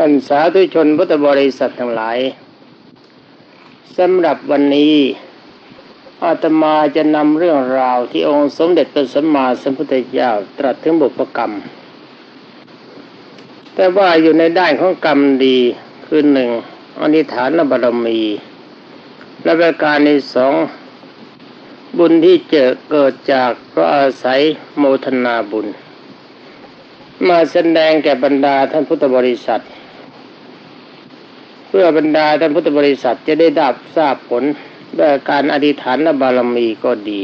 ท่านสาธุชนพุทธบริษัททั้งหลายสำหรับวันนี้อาตมาจะนำเรื่องราวที่องค์สมเด็จพระสัมมาสัมพุทธเจ้าตรัสถึงบุพกรรม แต่ว่าอยู่ในด้านของกรรมดีคือหนึ่งอนิฐานบารมี และประการในสองบุญที่เจอเกิดจากเพราะอาศัยโมทนาบุญ มาแสดงแก่บรรดาท่านพุทธบริษัท พื่อบรรดาท่านพุทธบริษัทจะได้ดับทราบผลด้วยการอธิษฐานบารมีก็ดี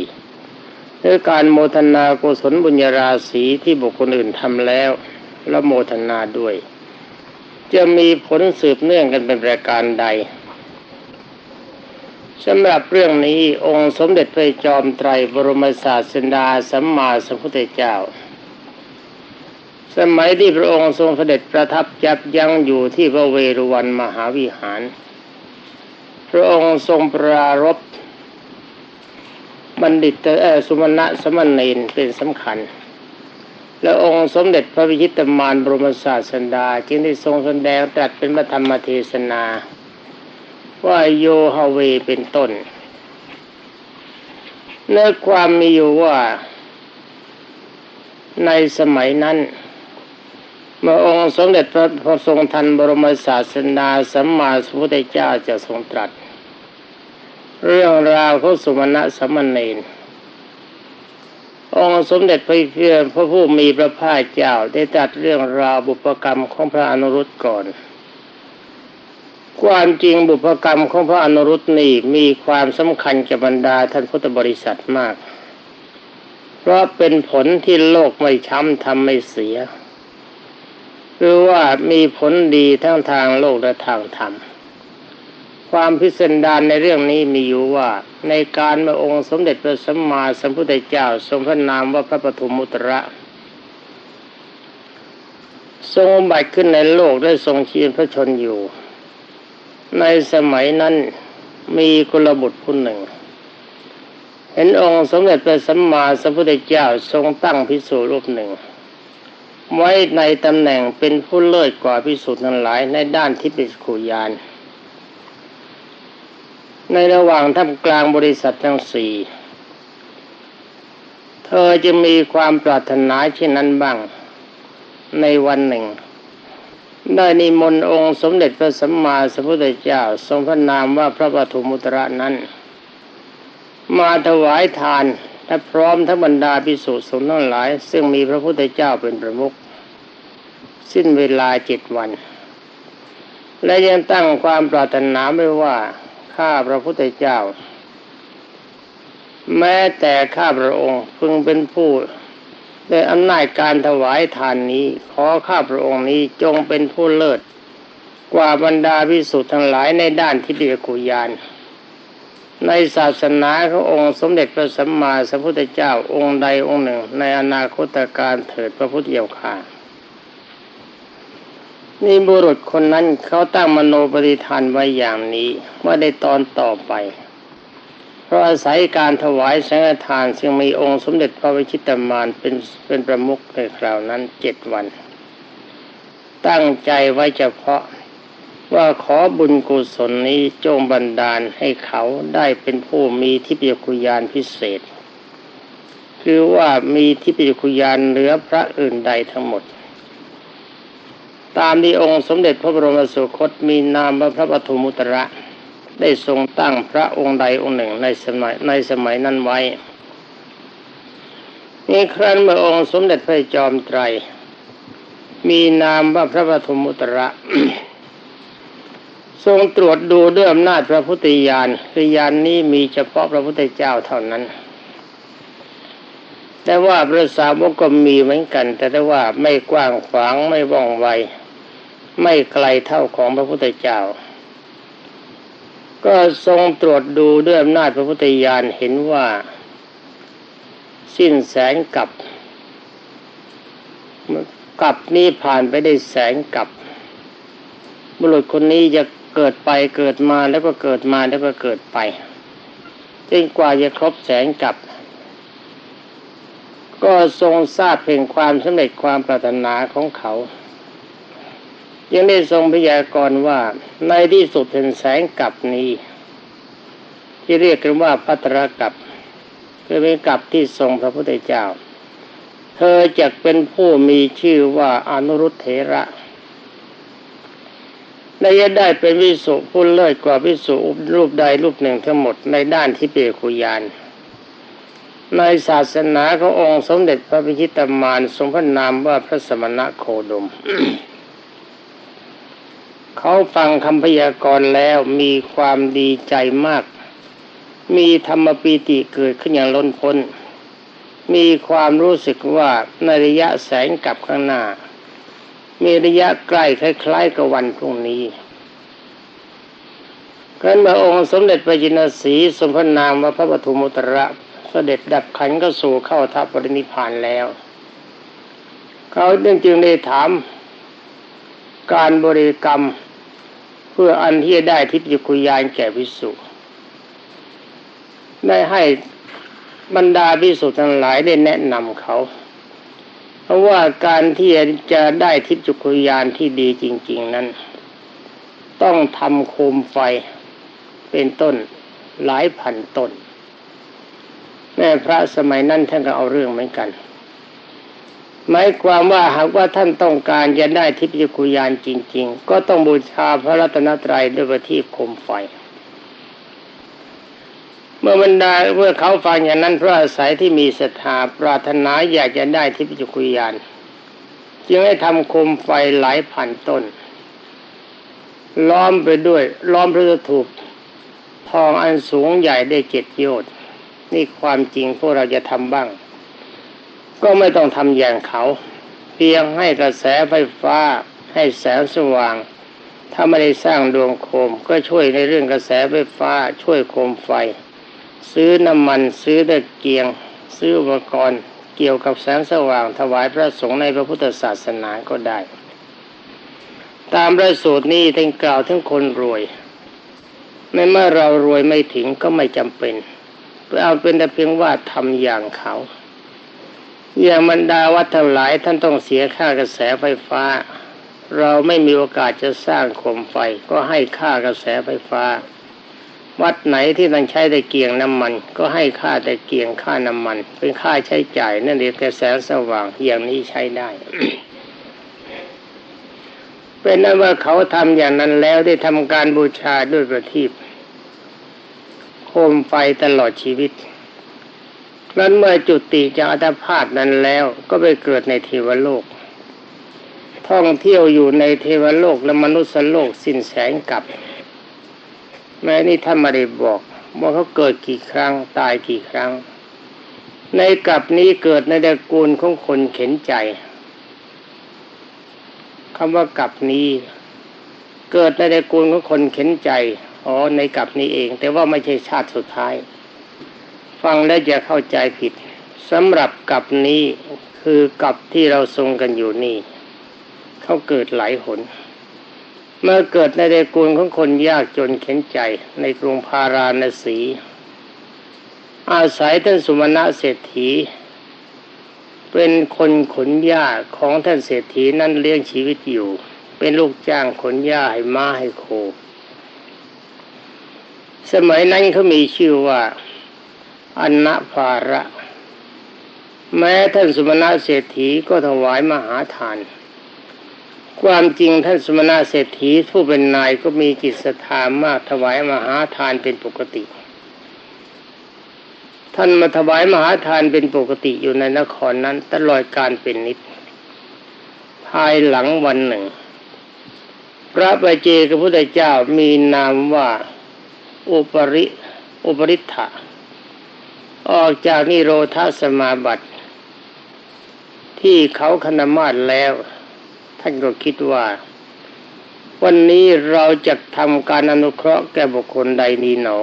หรือการโมทนากุศลบุญญาราศีที่บุคคลอื่นทำแล้ว แล้วโมทนาด้วย จะมีผลสืบเนื่องกันเป็นประการใดสำหรับเรื่องนี้องค์สมเด็จพระจอมไตรบรมศาสดาสัมมาสัมพุทธเจ้า สมัยที่พระองค์ทรงเสด็จประทับยับยั้งอยู่ที่พระเวรุวันมหาวิหาร พระองค์ทรงปรารบบัณฑิตสุมาณะสมณเณรเป็นสำคัญ และองค์สมเด็จพระวิชิตมารบรมศาสดาจึงได้ทรงแสดงตรัสเป็นพระธรรมเทศนา ว่าโยฮาเวเป็นต้นเนื้อความมีอยู่ว่า ในสมัยนั้น เมื่อองค์สมเด็จพระพทรงทันบรมศาสนาสัมมาสัมพุทธเจ้าจะทรงตรัส เรื่องราวของสุมาณะสมณเณรองค์สมเด็จพระเพื่อพระผู้มีพระภาคเจ้าได้ตรัสเรื่องราวบุพกรรมของพระอนุรุตก่อน ความจริงบุพกรรมของพระอนุรุตนี่มีความสำคัญกับบรรดาท่านพุทธบริษัทมาก เพราะเป็นผลที่โลกไม่ช้ำทำไม่เสีย หรือว่ามีผลดีทั้งทางโลกและทางธรรม ความพิสดารในเรื่องนี้มีอยู่ว่า ในการเมื่อองค์สมเด็จพระสัมมาสัมพุทธเจ้าทรงพระนามว่าพระปฐมมุตระ ทรงบัติขึ้นในโลกได้ทรงชีพพระชนอยู่ ในสมัยนั้นมีกุลบุตรผู้หนึ่ง เห็นองค์สมเด็จพระสัมมาสัมพุทธเจ้าทรงตั้งพิสูรรูปหนึ่ง ไว้ในตำแหน่งเป็นผู้เลิศกว่าพิสุทธิ์ทั้งหลายในด้านทิพยขุยาน ในระหว่างท่ามกลางบริษัททั้งสี่ เธอจะมีความปรารถนาเช่นนั้นบ้าง ในวันหนึ่ง ได้นิมนต์องค์สมเด็จพระสัมมาสัมพุทธเจ้า ทรงพระนามว่าพระปฐมุตระนั้น มาถวายทาน และพร้อมทั้งบรรดาพิสุสงฆ์ทั้งหลาย ซึ่งมีพระพุทธเจ้าเป็นประมุขสิ้นเวลาเจ็ดวัน และยังตั้งความปรารถนาไว้ว่าข้าพระพุทธเจ้า แม้แต่ข้าพระองค์พึงเป็นผู้ได้อำนาจการถวายทานนี้ ขอข้าพระองค์นี้จงเป็นผู้เลิศ กว่าบรรดาพิสุทธ์ทั้งหลายในด้านทิฏฐิกุยาน ในศาสนาขององค์สมเด็จพระสัมมาสัมพุทธเจ้าองค์ใดองค์หนึ่ง ในอนาคตการเถิดพระพุทธเจ้าค่ะนี่บุรุษคนนั้นเขาตั้งมโนปฏิทานไว้อย่างนี้ว่าได้ตอนต่อไป เพราะอาศัยการถวายสังฆทานซึ่งมีองค์สมเด็จพระวิชิตามานเป็นเป็นประมุขในคราวนั้นเจ็ดวัน ตั้งใจไว้เฉพาะ ว่าขอบุญกุศลนี้จงบันดาลให้เขาได้เป็นผู้มีทิพยคุยานพิเศษ คือว่ามีทิพยคุยานเหนือพระอื่นใดทั้งหมด ตามที่องค์สมเด็จพระบรมสุคตมีนามว่าพระปฐมุตระ ได้ทรงตั้งพระองค์ใดองค์หนึ่งในสมัยในสมัยนั้นไว้นี่ครั้นเมื่อองค์สมเด็จพระจอมไตร มีนามว่าพระปฐมุตระ ทรงตรวจดูด้วยอำนาจพระพุทธญาณคือญาณนนี้มีเฉพาะพระพุทธเจ้าเท่านั้น แต่ว่าพระสาวกก็มีเหมือนกัน แต่ว่าไม่กว้างขวางไม่ว่องไว ไม่ไกลเท่าของพระพุทธเจ้า ก็ทรงตรวจดูด้วยอำนาจพระพุทธญาณเห็นว่า สิ้นแสงกับกับนี้ผ่านไปได้แสงกับบุรุษคนนี้จะ เกิดไปเกิดมาแล้วก็เกิดมาแล้วก็เกิดไปจนกว่าจะครบแสงกับ ก็ทรงทราบเพียงความสำเร็จความปรารถนาของเขา ยังได้ทรงพยากรณ์ว่าในที่สุดเห็นแสงกับนี้ ที่เรียกกันว่าพัตรกับคือเป็นกับที่ทรงพระพุทธเจ้า เธอจะเป็นผู้มีชื่อว่าอนุรุตเถระ และจะได้เป็นวิสุผู้เลิศกว่าวิสุรูปใดรูปหนึ่งทั้งหมดในด้านที่เปรคุยาน ในศาสนาขององค์สมเด็จพระพิชิตามานทรงพระนามว่าพระสมณะโคดม เขาฟังคำพยากรณ์แล้วมีความดีใจมาก มีธรรมปีติเกิดขึ้นอย่างล้นพ้น มีความรู้สึกว่าในระยะแสงกลับข้างหน้า มีระยะใกล้คล้ายๆกับวันพรุ่งนี้กันเมื่อองค์สมเด็จพระจินสีสมพระนามว่าพระปฐุมุตระเสด็จดับขันก็สู่เข้าทัพปรินิพานแล้ว เขาจึงได้ถามการบริกรรมเพื่ออันที่จะได้ทิพยคุยานแก่พิสุได้ให้บรรดาพิสุทั้งหลายได้แนะนำเขา เพราะว่าการที่จะได้ทิพยคุยานที่ดีจริง ๆนั้น ต้องทำโคมไฟเป็นต้นหลายพันต้น แม่พระสมัยนั้นท่านก็เอาเรื่องเหมือนกันหมายความว่าหากว่าท่านต้องการจะได้ทิพยคุยานจริง ๆ ก็ต้องบูชาพระรัตนตรัยด้วยประทีปโคมไฟ เมื่อบรรดาเมื่อเขาฟังอย่างนั้นพระอาศัยที่มีศรัทธาปรารถนาอยากจะได้ทิพยคุยานจึงให้ทำโคมไฟหลายพันต้น ล้อมไปด้วย ล้อมพระถูปทองอันสูงใหญ่ได้เจ็ดโยชน์นี่ความจริงพวกเราจะทำบ้าง ก็ไม่ต้องทำอย่างเขา เพียงให้กระแสไฟฟ้าให้แสงสว่าง ถ้าไม่ได้สร้างดวงโคม ก็ช่วยในเรื่องกระแสไฟฟ้าช่วยโคมไฟ ซื้อน้ำมันซื้อตะเกียง ซื้ออุปกรณ์เกี่ยวกับแสงสว่างถวายพระสงฆ์ในพระพุทธศาสนาก็ได้ ตามพระสูตรนี้ท่านกล่าวถึงคนรวยไม่เมื่อเรารวยไม่ถึงก็ไม่จำเป็นเอาเป็นแต่เพียงว่าทำอย่างเขาอย่างบรรดาวัดทั้งหลายท่านต้องเสียค่ากระแสไฟฟ้า เราไม่มีโอกาสจะสร้างโคมไฟก็ให้ค่ากระแสไฟฟ้า วัดไหนที่ต้องใช้ตะเกียงน้ำมัน ก็ให้ค่าตะเกียงค่าน้ำมัน เป็นค่าใช้จ่ายนั่นเองกระแสสว่างอย่างนี้ใช้ได้ เป็นนั้นว่าเขาทำอย่างนั้นแล้วได้ทำการบูชาด้วยประทีปโคมไฟตลอดชีวิตนั้นเมื่อจุติจากอัตภาพนั้นแล้วก็ไปเกิดในเทวโลก ท่องเที่ยวอยู่ในเทวโลกและมนุษย์โลกสิ้นแสงกับ แม้นี่ท่านไม่ได้บอกว่าเขาเกิดกี่ครั้งตายกี่ครั้ง ในกับนี้เกิดในตระกูลของคนเข็นใจคำว่ากับนี้ เกิดในตระกูลของคนเข็นใจอ๋อในกับนี้เอง แต่ว่าไม่ใช่ชาติสุดท้าย ฟังแล้วจะเข้าใจผิดสำหรับกับนี้คือกับที่เราทรงกันอยู่นี่ เขาเกิดหลายหน เมื่อเกิดในเดกูลของคนยากจนเข็นใจในกรุงพาราณสี อาศัยท่านสุมาณะเศรษฐี เป็นคนขนหญ้าของท่านเศรษฐีนั้นเลี้ยงชีวิตอยู่ เป็นลูกจ้างขนหญ้าให้ม้าให้โค สมัยนั้นเขามีชื่อว่าอันนภาระ แม้ท่านสมณะเศรษฐีก็ถวายมหาทาน ความจริงท่านสมณะเศรษฐีผู้เป็นนายก็มีจิตศรัทธามากถวายมหาทานเป็นปกติ ท่านมาถวายมหาทานเป็นปกติอยู่ในนครนั้นตลอดการเป็นนิด ภายหลังวันหนึ่ง พระบาเจกพุทธเจ้ามีนามว่าอุปริอุปริธะออกจากนิโรธาสมาบัติ ที่เขาคณมาศแล้ว ท่านก็คิดว่า วันนี้เราจะทำการอนุเคราะห์แก่บุคคลใดนีหนอ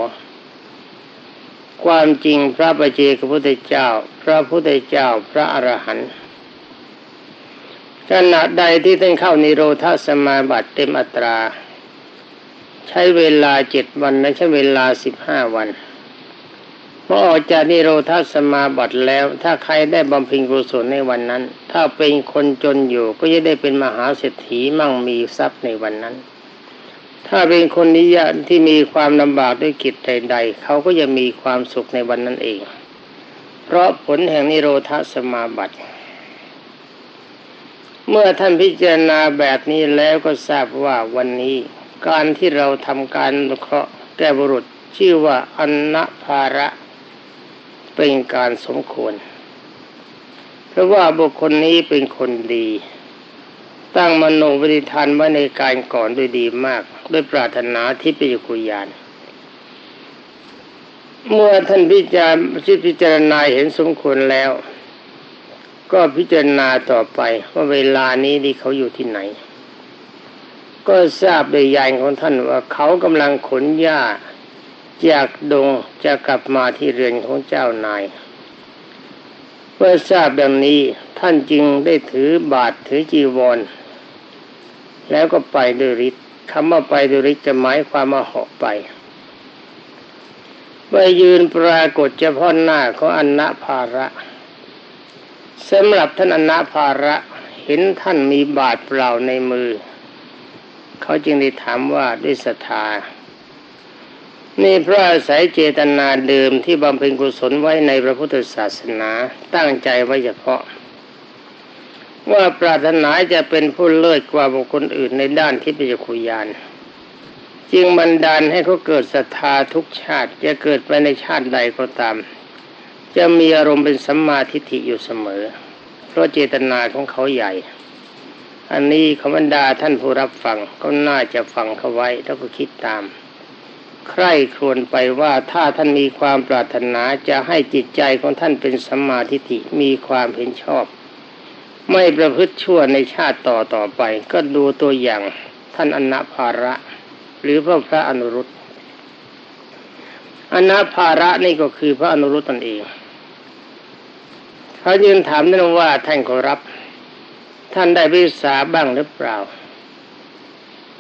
ความจริงพระปเจกพุทธเจ้า พระพุทธเจ้าพระอรหันต์ขณะใดที่ท่านเข้านิโรธาสมาบัติเต็มอัตรา ใช้เวลาเจ็ดวันและใช้เวลาสิบห้าวัน อออกจากนิโรธาสมาบัติแล้ว ถ้าใครได้บำเพ็ญกุศลในวันนั้น ถ้าเป็นคนจนอยู่ก็จะได้เป็นมหาเศรษฐีมั่งมีทรัพย์ในวันนั้น ถ้าเป็นคนนิยมที่มีความลำบากด้วยกิจใดๆเขาก็จะมีความสุขในวันนั้นเอง เพราะผลแห่งนิโรธาสมาบัติ เมื่อท่านพิจารณาแบบนี้แล้วก็ทราบว่าวันนี้ การที่เราทำการเคราะห์แก้บุรุษชื่อว่าอนนภาระ เป็นการสมควร เพราะว่าบุคคลนี้เป็นคนดี ตั้งมโนปฏิทานไว้ในการก่อนด้วยดีมาก ด้วยปรารถนาที่ปิจุยาน เมื่อท่านพิจารณพิจารณาเห็นสมควรแล้ว ก็พิจารณาต่อไปว่าเวลานี้ที่เขาอยู่ที่ไหน ก็ทราบโดยยานของท่านว่าเขากำลังขนหญ้า จากดงจะกลับมาที่เรือนของเจ้านาย เมื่อทราบดังนี้ท่านจึงได้ถือบาทถือจีวร แล้วก็ไปด้วยฤทธิ์คำว่าไปด้วยฤทธิ์จะหมายความว่าเหาะไปไปยืนปรากฏเฉพาะหน้าของอนนาภาระสำหรับท่านอนนาภาระเห็นท่านมีบาทเปล่าในมือ เขาจึงได้ถามว่าด้วยศรัทธา นี่เพราะอาศัยเจตนาเดิมที่บำเพ็ญกุศลไว้ในพระพุทธศาสนาตั้งใจไว้เฉพาะ ว่าปรารถนาจะเป็นผู้เลิศกว่าบุคคลอื่นในด้านที่ปิจคุยาน จึงบันดาลให้เขาเกิดศรัทธาทุกชาติจะเกิดไปในชาติใดก็ตาม จะมีอารมณ์เป็นสัมมาทิฏฐิอยู่เสมอ เพราะเจตนาของเขาใหญ่ อันนี้ขบรรดาท่านผู้รับฟังก็น่าจะฟังเขาไว้แล้วก็คิดตาม ใคร่ครวญไปว่าถ้าท่านมีความปรารถนาจะให้จิตใจของท่านเป็นสัมมาทิฏฐิมีความเห็นชอบ ไม่ประพฤติชั่วในชาติต่อต่อไป ก็ดูตัวอย่างท่านอนาภาระ หรือพระพระอนุรุตอนาภาระนี่ก็คือพระอนุรุตตนเองเขายืนถามท่านว่าท่านขอรับ ท่านได้วิสาบ้างหรือเปล่า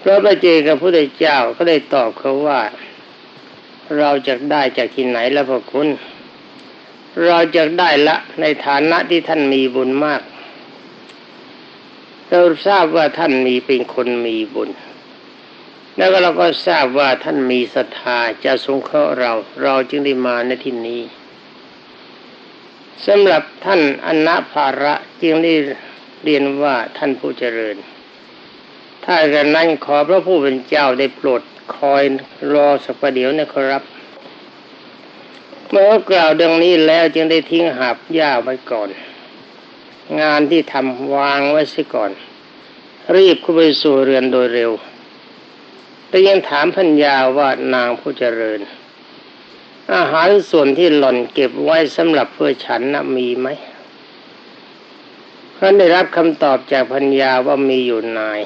พระบาเจกับพระเจ้าก็ได้ตอบเขาว่า เราจะได้จากที่ไหนล้วพระคุณ เราจะได้ละในฐานะที่ท่านมีบุญมาก เราทราบว่าท่านมีเป็นคนมีบุญ แล้วก็เราก็ทราบว่าท่านมีศรัทธาจะสงเคราะห์เรา เราจึงได้มาในที่นี้สำหรับท่านอนาภาระจึงได้เรียนว่าท่านผู้เจริญ ถ้ากันนั้นขอพระผู้เป็นเจ้าได้โปรด คอยรอสักประเดี๋ยวนะครับ เมื่อกล่าวดังนี้แล้วจึงได้ทิ้งหับหญ้าไว้ก่อน งานที่ทำวางไว้ซิก่อน รีบเข้าไปสู่เรือนโดยเร็ว แต่ยังถามพัญญาว่านางผู้เจริญ อาหารส่วนที่หล่อนเก็บไว้สำหรับเพื่อฉันนะมีไหมเขาได้รับคำตอบจากพัญญาว่ามีอยู่นาย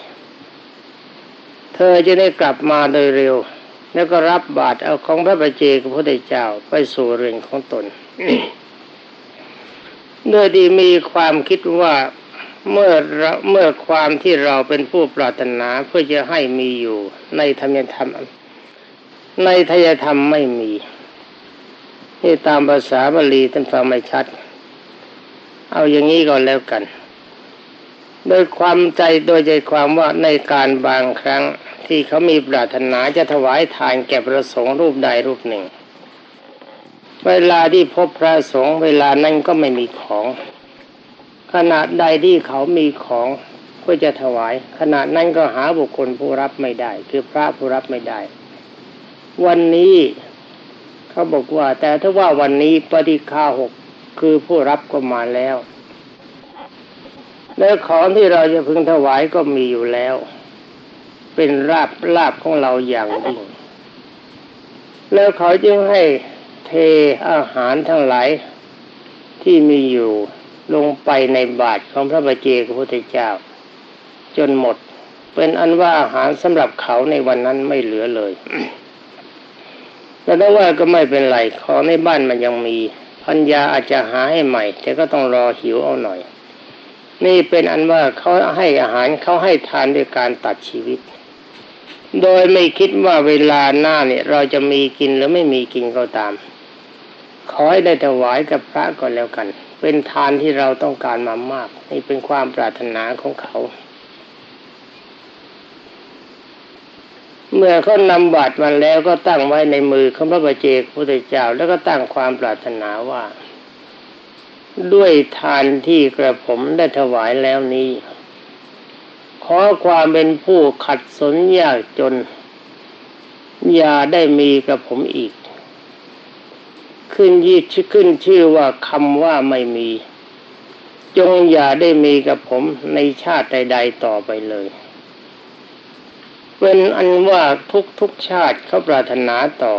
เธอจะได้กลับมาโดยเร็ว แล้วก็รับบาตรเอาของพระประเจกับพระพุทธเจ้าไปสู่เรือนของตนโดยดีมีความคิดว่าเมื่อเมื่อความที่เราเป็นผู้ปรารถนาเพื่อจะให้มีอยู่ ในธรรมธรรม ในทยธรรมไม่มีนี่ตามภาษาบาลีท่านฟังไม่ชัด เอาอย่างนี้ก่อนแล้วกัน โดยความใจโดยใจความว่าในการบางครั้งที่เขามีปรารถนาจะถวายทานแก่พระสงฆ์รูปใดรูปหนึ่ง เวลาที่พบพระสงฆ์เวลานั้นก็ไม่มีของ ขณะใดที่เขามีของเพื่อจะถวาย ขณะนั้นก็หาบุคคลผู้รับไม่ได้ คือพระผู้รับไม่ได้ วันนี้เขาบอกว่า แต่ถ้าว่าวันนี้ปฏิฆาหกคือผู้รับก็มาแล้ว และของที่เราจะพึงถวายก็มีอยู่แล้ว เป็นราบลาบของเราอย่างยิ่ง แล้วเขาจึงให้เทอาหารทั้งหลายที่มีอยู่ลงไปในบาตรของพระบาเจกพระพุทธเจ้า จนหมด เป็นอันว่าอาหารสำหรับเขาในวันนั้นไม่เหลือเลยแต่ถ้าว่าก็ไม่เป็นไรของในบ้านมันยังมี พัญญาอาจจะหาให้ใหม่ แต่ก็ต้องรอหิวเอาหน่อย นี่เป็นอันว่าเขาให้อาหารเขาให้ทานด้วยการตัดชีวิต โดยไม่คิดว่าเวลาหน้าเนี่ย เราจะมีกินหรือไม่มีกินก็ตาม ขอให้ได้ถวายกับพระก่อนแล้วกัน เป็นทานที่เราต้องการมามาก นี่เป็นความปรารถนาของเขา เมื่อเขานำบาตรมาแล้วก็ตั้งไว้ในมือของพระบาเจกพุทธเจ้า แล้วก็ตั้งความปรารถนาว่า ด้วยทานที่กระผมได้ถวายแล้วนี้ ขอความเป็นผู้ขัดสนยากจน อย่าได้มีกับผมอีก ขึ้นยี่ขึ้นชื่อว่าคำว่าไม่มี จงอย่าได้มีกับผมในชาติใด ๆ ต่อไปเลยเป็นอันว่าทุกทุกชาติเขาปรารถนาต่อ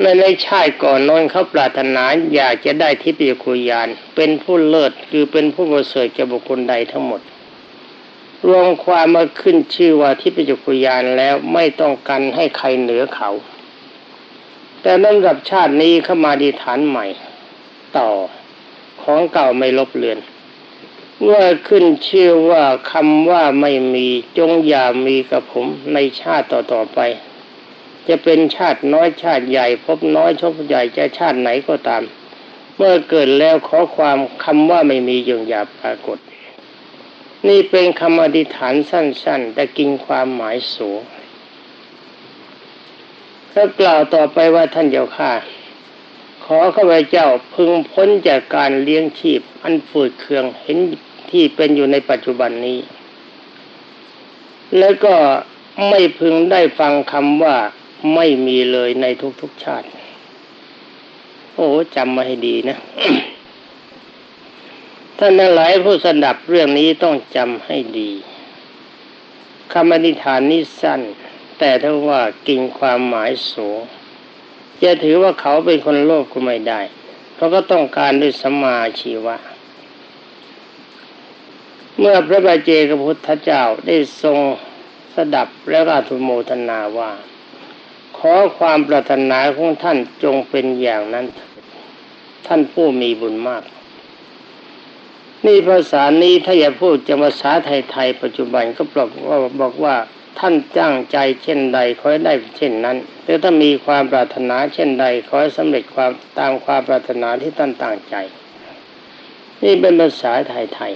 ในในชาติก่อนนอนเขาปรารถนาอยากจะได้ทิพยคุยาน เป็นผู้เลิศคือเป็นผู้ประเสริฐแก่บุคคลใดทั้งหมด รวมความมาขึ้นชื่อว่าทิพยคุยานแล้วไม่ต้องการให้ใครเหนือเขา แต่ลำดับชาตินี้เข้ามาดีฐานใหม่ ต่อของเก่าไม่ลบเลือนเมื่อขึ้นชื่อว่าคำว่าไม่มีจงอย่ามีกับผมในชาติต่อๆไป จะเป็นชาติน้อยชาติใหญ่พบน้อยชบใหญ่จะชาติไหนก็ตาม เมื่อเกิดแล้วขอความคำว่าไม่มีอย่างอย่าปรากฏ นี่เป็นคำอธิษฐานสั้น ๆ แต่กินความหมายสูงถ้ากล่าวต่อไปว่าท่านเจ้าข้าขอข้าพเจ้าพึงพ้นจากการเลี้ยงชีพ อันฝืดเคืองเห็นที่เป็นอยู่ในปัจจุบันนี้ แล้วก็ไม่พึงได้ฟังคำว่า ไม่มีเลยในทุกๆชาติ โอ้จำมาให้ดีนะท่านหลายผู้สดับเรื่องนี้ต้องจำให้ดีคำอธิษฐานนี้สั้น แต่ถ้าว่ากินความหมายสูงจะถือว่าเขาเป็นคนโลภก็ไม่ได้ เพราะก็ต้องการด้วยสมมาชีวะ เมื่อพระบาเจกพุทธเจ้าได้ทรงสดับแล้วก็ทุโมทนาว่า อความปรารถนาของท่านจงเป็นอย่างนั้น ท่านผู้มีบุญมาก นี่ภาษานี้ถ้าอย่าพูดจะภาษาไทยๆปัจจุบันก็บอกว่าบอกว่าท่านจ้างใจเช่นใดขอให้ได้เช่นนั้นหรือถ้ามีความปรารถนาเช่นใดขอให้สำเร็จความตามความปรารถนาที่ท่านตั้งใจ นี่เป็นภาษาไทย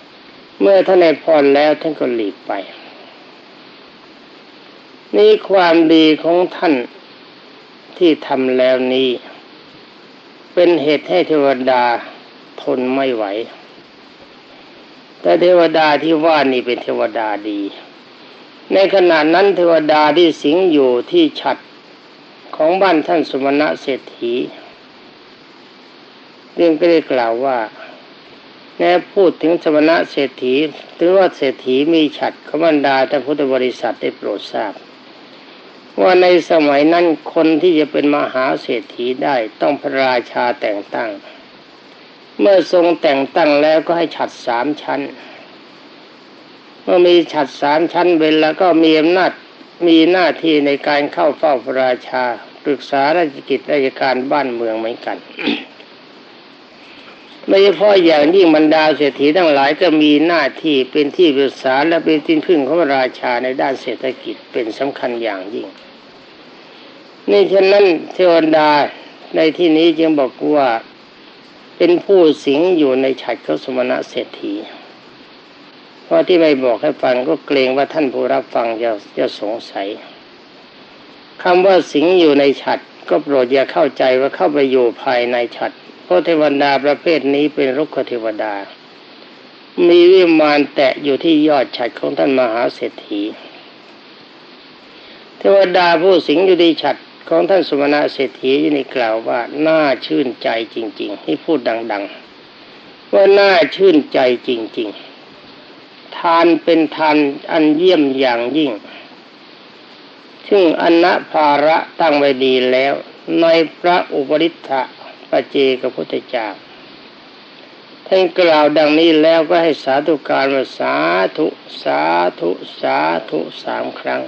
ๆเมื่อท่านในพรแล้วท่านก็หลีกไป นี่ความดีของท่านที่ทำแล้วนี้ เป็นเหตุให้เทวดาทนไม่ไหว แต่เทวดาที่ว่านี่เป็นเทวดาดี ในขณะนั้นเทวดาที่สิงอยู่ที่ฉัดของบ้านท่านสมณะเศรษฐีเรื่องก็ได้กล่าวว่าแม้พูดถึงสมณะเศรษฐีถือว่าเศรษฐีมีฉัดขบรรดาท่านพุทธบริษัทได้โปรดทราบ ว่าในสมัยนั้นคนที่จะเป็นมหาเศรษฐีได้ต้องพระราชาแต่งตั้ง เมื่อทรงแต่งตั้งแล้วก็ให้ฉัดสามชั้น เมื่อมีฉัดสามชั้นเวลาก็มีอำนาจมีหน้าที่ในการเข้าเฝ้าพระราชาปรึกษาราชกิจราชการบ้านเมืองเหมือนกันไม่เฉพาะอย่างยิ่งบรรดาเศรษฐีทั้งหลายก็มีหน้าที่เป็นที่ปรึกษาและเป็นที่พึ่งของพระราชาในด้านเศรษฐกิจเป็นสำคัญอย่างยิ่ง นี่ฉะนั้นเทวดาในที่นี้จึงบอกว่าเป็นผู้สิงอยู่ในฉัดเขาสมณะเศรษฐี เพราะที่ไม่บอกให้ฟังก็เกรงว่าท่านผู้รับฟังจะจะสงสัยคำว่าสิงอยู่ในฉัดก็โปรดอย่าเข้าใจว่าเข้าไปอยู่ภายในฉัดเพราะเทวดาประเภทนี้เป็นรุกขเทวดา มีวิมานแตะอยู่ที่ยอดฉัดของท่านมหาเศรษฐี เทวดาผู้สิงอยู่ในฉัด ของท่านสมณะเศรษฐีนี่กล่าวว่าน่าชื่นใจจริงๆที่พูดดัง ๆ ว่าน่าชื่นใจจริง ๆ ทานเป็นทานอันเยี่ยมอย่างยิ่ง ซึ่งอนัภาระตั้งไว้ดีแล้ว ในพระอุปริทธะปเจกพุทธเจ้าท่านกล่าวดังนี้แล้วก็ให้สาธุการว่าสาธุ สาธุ สาธุสามครั้ง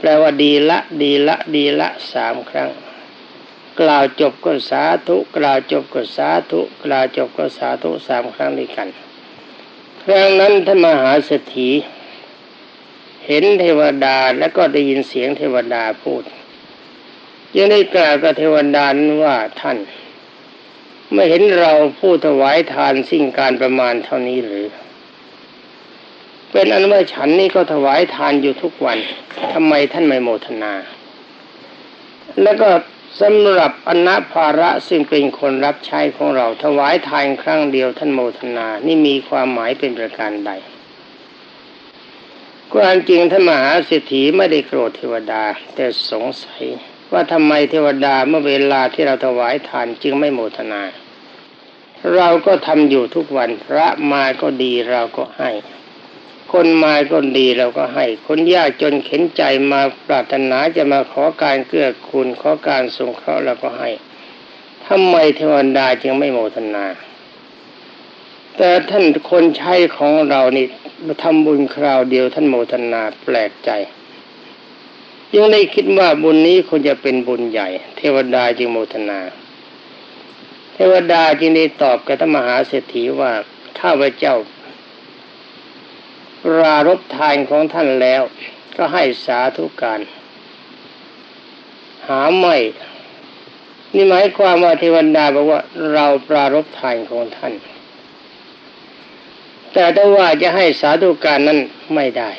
แปลว่าดีละดีละดีละสามครั้ง กล่าวจบก็สาธุ กล่าวจบก็สาธุ กล่าวจบก็สาธุสามครั้งด้วยกัน ครั้งนั้นท่านมหาเศรษฐีเห็นเทวดาแล้วก็ได้ยินเสียงเทวดาพูดยังได้กล่าวกับเทวดานั้นว่าท่าน ไม่เห็นเราผู้ถวายทานสิ่งการประมาณเท่านี้หรือ เป็นอันว่าฉันนี่ก็ถวายทานอยู่ทุกวันทำไมท่านไม่โมทนา แล้วก็สำหรับอนาภาระซึ่งเป็นคนรับใช้ของเรา ถวายทานครั้งเดียวท่านโมทนา นี่มีความหมายเป็นประการใดความจริงท่านมหาเศรษฐีไม่ได้โกรธเทวดา แต่สงสัย ว่าทำไมเทวดาเมื่อเวลาที่เราถวายทานจึงไม่โมทนา เราก็ทำอยู่ทุกวันพระมาก็ดีเราก็ให้ คนมาก็ดีเราก็ให้ คนยากจนเข็นใจมาปรารถนาจะมาขอการเกื้อกูลขอการสงเคราะห์เราก็ให้ทำไมเทวดาจึงไม่โมทนา แต่ท่านคนใช้ของเรานี่ทำบุญคราวเดียวท่านโมทนาแปลกใจยังได้คิดว่าบุญนี้ควรจะเป็นบุญใหญ่ เทวดาจึงโมทนา เทวดาจึงได้ตอบกับท่านมหาเศรษฐีว่าข้าพเจ้า รารบทานของท่านแล้ว ก็ให้สาธุการ หาไม่ นี่หมายความว่าเทวดาบอกว่าเราปรารบทานของท่าน แต่ถ้าว่าจะให้สาธุการนั้นไม่ได้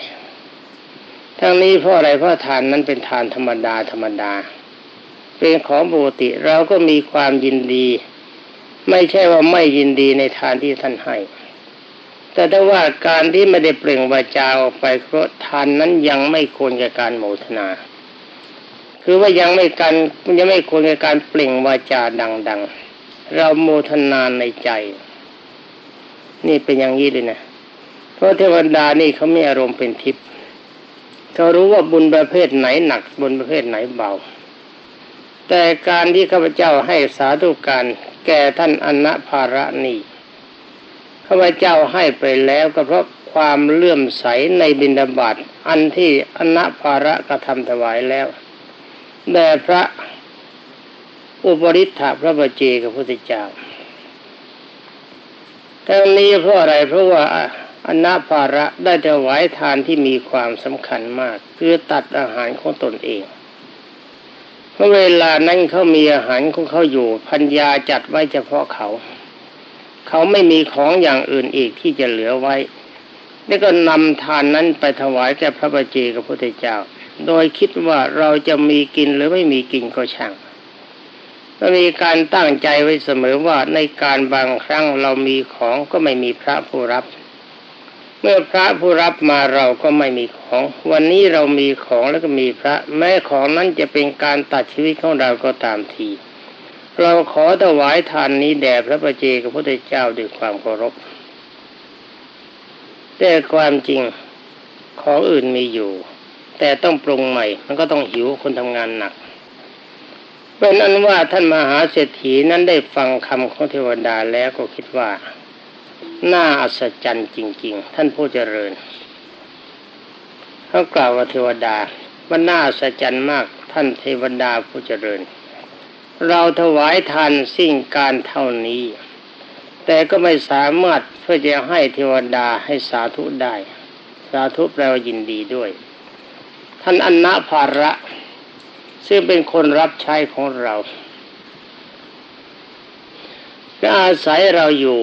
ทั้งนี้เพราะอะไรเพราะทานนั้นเป็นทานธรรมดาธรรมดา เป็นของปกติเราก็มีความยินดี ไม่ใช่ว่าไม่ยินดีในทานที่ท่านให้ แต่ถ้าว่าการที่ไม่ได้เปล่งวาจาออกไปเพราะทานนั้นยังไม่ควรแก่การโมทนา คือว่ายังไม่การยังไม่ควรแก่การเปล่งวาจาดัง ๆ เราโมทนาในใจ นี่เป็นอย่างนี้เลยนะเพราะเทวดานี่เขาไม่อารมณ์เป็นทิพย์เขารู้ว่าบุญประเภทไหนหนักบุญประเภทไหนเบา แต่การที่ข้าพเจ้าให้สาธุการแก่ท่านอนะภาระนี่ ข้าพเจ้าให้ไปแล้วก็เพราะความเลื่อมใสในบิณฑบาตอันที่อนะภาระกระทำถวายแล้วแด่พระอุปริทธะพระบเจกับพระพุทธเจ้าทั้งนี้เพราะอะไรเพราะว่าอนาภาระได้ถวายทานที่มีความสำคัญมาก คือตัดอาหารของตนเองเพราะเวลานั้นเขามีอาหารของเขาอยู่พัญญาจัดไว้เฉพาะเขา เขาไม่มีของอย่างอื่นอีกที่จะเหลือไว้แล้วก็นำทานนั้นไปถวายแก่พระบาเจกับพระพุทธเจ้า โดยคิดว่าเราจะมีกินหรือไม่มีกินก็ช่างก็มีการตั้งใจไว้เสมอว่าในการบางครั้งเรามีของก็ไม่มีพระผู้รับ เมื่อพระผู้รับมาเราก็ไม่มีของ วันนี้เรามีของแล้วก็มีพระ แม้ของนั้นจะเป็นการตัดชีวิตของเราก็ตามที เราขอถวายทานนี้แด่พระประเจกับพระพุทธเจ้าด้วยความเคารพ แต่ความจริงของอื่นมีอยู่ แต่ต้องปรุงใหม่ มันก็ต้องหิวคนทำงานหนักเป็นอันว่าท่านมหาเศรษฐีนั้นได้ฟังคำของเทวดาแล้วก็คิดว่า น่าอัศจรรย์จริง ๆ ท่านผู้เจริญเขากล่าวว่าเทวดาว่าน่าอัศจรรย์มากท่านเทวดาผู้เจริญ เราถวายทานสิ่งการเท่านี้ แต่ก็ไม่สามารถเพื่อจะให้เทวดาให้สาธุได้ สาธุแปลว่ายินดีด้วย ท่านอนนาภาระ ซึ่งเป็นคนรับใช้ของเราก็อาศัยเราอยู่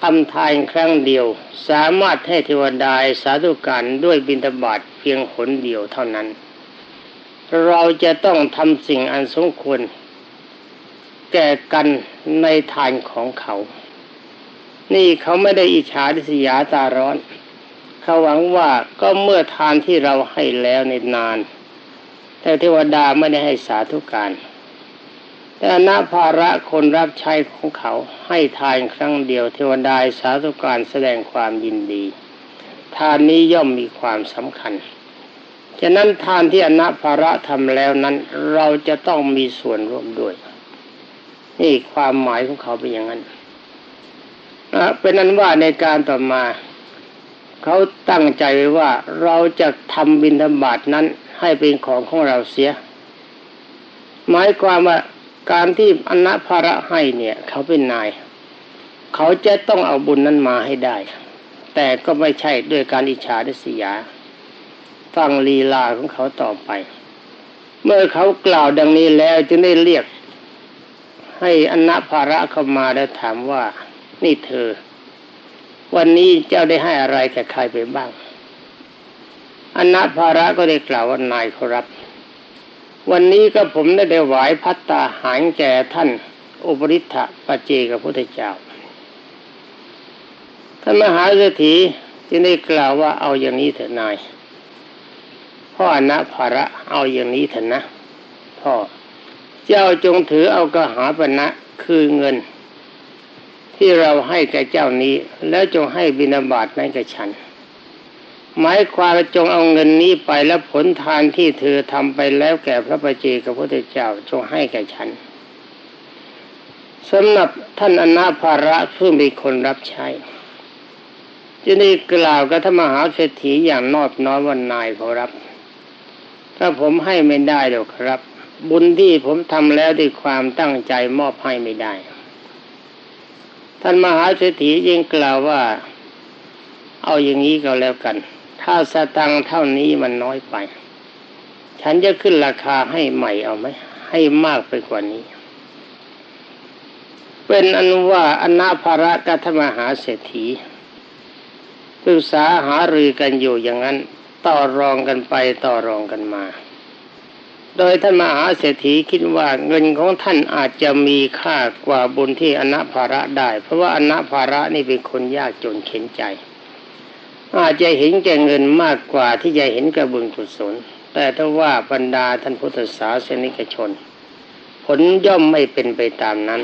ทำทานครั้งเดียว สามารถให้เทวดาสาธุการด้วยบิณฑบาตเพียงขนเดียวเท่านั้น เราจะต้องทำสิ่งอันสมควร แก่กันในทานของเขา นี่เขาไม่ได้อิจฉาดิสยาตาร้อน เขาหวังว่าก็เมื่อทานที่เราให้แล้วในนาน แต่เทวดาไม่ได้ให้สาธุการแต่อนาภาระคนรับใช้ของเขาให้ทานครั้งเดียว เทวดาสาธุการแสดงความยินดี ทานนี้ย่อมมีความสำคัญ ฉะนั้นทานที่อนาภาระทำแล้วนั้น เราจะต้องมีส่วนร่วมด้วย นี่ความหมายของเขาเป็นอย่างนั้นนะเป็นนั้นว่าในการต่อมา เขาตั้งใจไว้ว่าเราจะทำบิณฑบาตนั้นให้เป็นของของเราเสีย หมายความว่าการที่อนัภาระให้เนี่ย เขาเป็นนาย เขาจะต้องเอาบุญนั้นมาให้ได้ แต่ก็ไม่ใช่ด้วยการอิจฉาดิษยา ฟังลีลาของเขาต่อไป เมื่อเขากล่าวดังนี้แล้วจึงได้เรียก ให้อนาภาระเข้ามาแล้วถามว่า นี่เธอ วันนี้เจ้าได้ให้อะไรแก่ใครไปบ้างอนาภาระก็ได้กล่าวว่านายเขารับ วันนี้ก็ผมได้ได้ไหวพัตตาหารแก่ท่านอุปริทธะปเจกับพุทธเจ้าท่านมหาเศรษฐีจึงได้กล่าวว่าเอาอย่างนี้เถอะนาย พ่ออนะภาระเอาอย่างนี้เถอะนะ พ่อ เจ้าจงถือเอากระหาปณะคือเงิน ที่เราให้แก่เจ้านี้ แล้วจงให้บินาบาตนั้นแก่ฉัน หมายความจงเอาเงินนี้ไปแล้วผลทานที่เธอทำไปแล้วแก่พระปเจกับพระเจ้าจงให้แก่ฉันสำหรับท่านอนาภาระเพื่อมีคนรับใช้จะได้กล่าวกับธรรมหาเศรษฐีอย่างนอบน้อมว่านายขอรับ ถ้าผมให้ไม่ได้หรอกครับ บุญที่ผมทำแล้วด้วยความตั้งใจมอบให้ไม่ได้ ท่านมหาเศรษฐียังกล่าวว่า เอาอย่างนี้ก็แล้วกัน ถ้าสตังเท่านี้มันน้อยไป ฉันจะขึ้นราคาให้ใหม่เอาไหมให้มากไปกว่านี้ เป็นอนุว่าอนาภาระกัธมหาเศรษฐีปรึกษาหารือกันอยู่อย่างนั้น ต่อรองกันไปต่อรองกันมา โดยท่านมหาเศรษฐีคิดว่าเงินของท่านอาจจะมีค่ากว่าบุญที่อนาภาระได้ เพราะว่าอนาภาระนี่เป็นคนยากจนเข็นใจ อาจจะเห็นแก่เงินมากกว่าที่จะเห็นกับบุญกุศลแต่ถ้าว่าบรรดาท่านพุทธศาสนิกชน ผลย่อมไม่เป็นไปตามนั้น